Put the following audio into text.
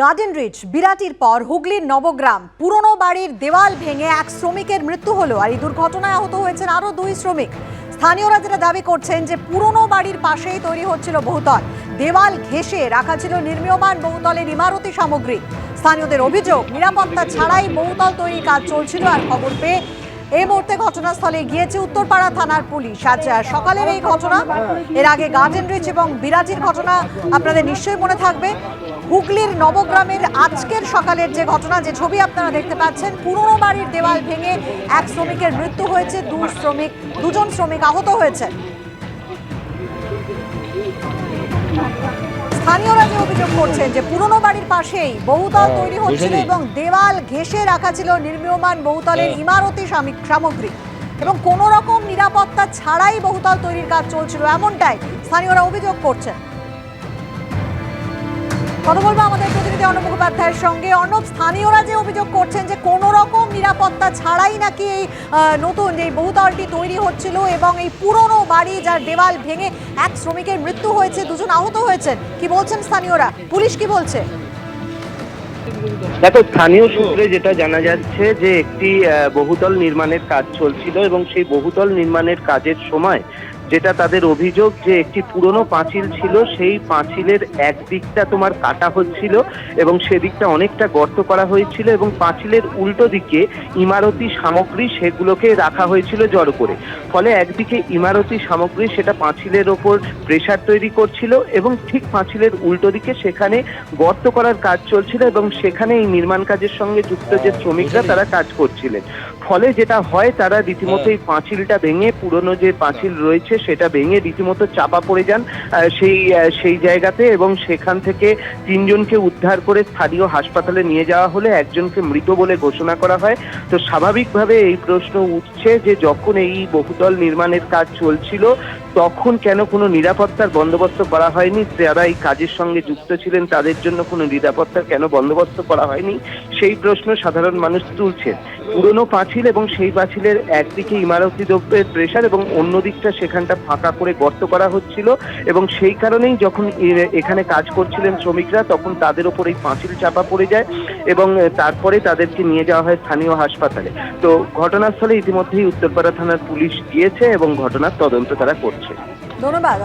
Garden rich বিরাটির পর হুগলির নবগ্রাম। পুরনো বাড়ির দেওয়াল ভেঙে এক শ্রমিকের মৃত্যু হলো আর এই দুর্ঘটনায় আহত হয়েছেন আরও দুই শ্রমিক। স্থানীয়রা যেটা দাবি করছেন যে পুরনো বাড়ির পাশেই তৈরি হচ্ছিল বহুতল। দেওয়াল ঘেঁষে রাখা ছিল নির্মীয়মান বহুতলের ইমারতি সামগ্রী। স্থানীয়দের অভিযোগ, নিরাপত্তা ছাড়াই বহুতল তৈরির কাজ চলছিল আর খবর পেয়ে এই মুহূর্তে ঘটনাস্থলে গিয়েছে উত্তরপাড়া থানার পুলিশ। আজ সকালের এই ঘটনা। এর আগে গার্ডেন রিচ এবং বিরাজির ঘটনা আপনাদের নিশ্চয়ই মনে থাকবে। হুগলির নবগ্রামের আজকের সকালের যে ঘটনা, যে ছবি আপনারা দেখতে পাচ্ছেন, পুরনো বাড়ির দেওয়াল ভেঙে এক শ্রমিকের মৃত্যু হয়েছে। দু শ্রমিক, দুজন শ্রমিক আহত হয়েছে স্থানীয়রা যে অভিযোগ করছেন যে পুরনো বাড়ির পাশেই বহুতল তৈরি হচ্ছিল এবং দেওয়াল ঘেঁষে রাখা ছিল নির্মীয়মান বহুতলের ইমারতি সামি- সামগ্রী। এবং কোনো রকম নিরাপত্তা ছাড়াই বহুতল তৈরির কাজ চলছিল এমনটাই স্থানীয়রা অভিযোগ করছেন। কথা বলব আমাদের প্রতিনিধি অর্ণব মুখোপাধ্যায়ের সঙ্গে। অর্ণব, স্থানীয়রা যে অভিযোগ করছেন যে কোনো রকম নিরাপত্তা ছাড়াই নাকি এই নতুন এই বহুতলটি তৈরি হচ্ছিল এবং এই পুরনো বাড়ি যার দেওয়াল ভেঙে এক শ্রমিকের মৃত্যু হয়েছে, দুজন আহত হয়েছেন। কি বলছেন স্থানীয়রা? পুলিশ কি বলছে? দেখো, স্থানীয় সূত্রে যেটা জানা যাচ্ছে যে একটি বহুতল নির্মাণের কাজ চলছিল এবং সেই বহুতল নির্মাণের কাজের সময় যেটা তাদের অভিযোগ যে একটি পুরনো পাঁচিল ছিল সেই পাঁচিলের এক দিকটা তোমার কাটা হচ্ছিল এবং সেদিকটা অনেকটা গর্ত করা হয়েছিল এবং পাঁচিলের উল্টো দিকে ইমারতি সামগ্রী সেগুলোকে রাখা হয়েছিল জড়ো করে। ফলে একদিকে ইমারতি সামগ্রী সেটা পাঁচিলের ওপর প্রেসার তৈরি করছিল এবং ঠিক পাঁচিলের উল্টো দিকে সেখানে গর্ত করার কাজ চলছিল এবং সেখানে এই নির্মাণ কাজের সঙ্গে যুক্ত যে শ্রমিকরা তারা কাজ করছিলেন। ফলে যেটা হয় তারা রীতিমতো এই পাঁচিলটা ভেঙে পুরনো যে পাঁচিল রয়েছে সেটা ভেঙে রীতিমতো চাপা পড়ে যান সেই সেই জায়গাতে এবং সেখান থেকে তিনজনকে উদ্ধার করে স্থানীয় হাসপাতালে নিয়ে যাওয়া হলে একজনকে মৃত বলে ঘোষণা করা হয়। তো স্বাভাবিকভাবে এই প্রশ্ন উঠছে যে যখন এই বহুতল নির্মাণের কাজ চলছিল তখন কেন কোনো নিরাপত্তার বন্দোবস্ত করা হয়নি? যারা এই কাজের সঙ্গে যুক্ত ছিলেন তাদের জন্য কোনো নিরাপত্তার কেন বন্দোবস্ত করা হয়নি? সেই প্রশ্ন সাধারণ মানুষ তুলছেন পুরনো পাঁচিল এবং সেই পাঁচিলের একদিকে ইমারতি দ্রব্যের প্রেশার এবং অন্য দিকটা সেখানটা ফাঁকা করে গর্ত করা হচ্ছিল এবং সেই কারণেই যখন এখানে কাজ করছিলেন শ্রমিকরা, তখন তাদের ওপর এই পাঁচিল চাপা পড়ে যায় এবং তারপরে তাদেরকে নিয়ে যাওয়া হয় স্থানীয় হাসপাতালে। তো ঘটনাস্থলে ইতিমধ্যেই উত্তরপাড়া থানার পুলিশ গিয়েছে এবং ঘটনার তদন্ত তারা করছে। ধন্যবাদ।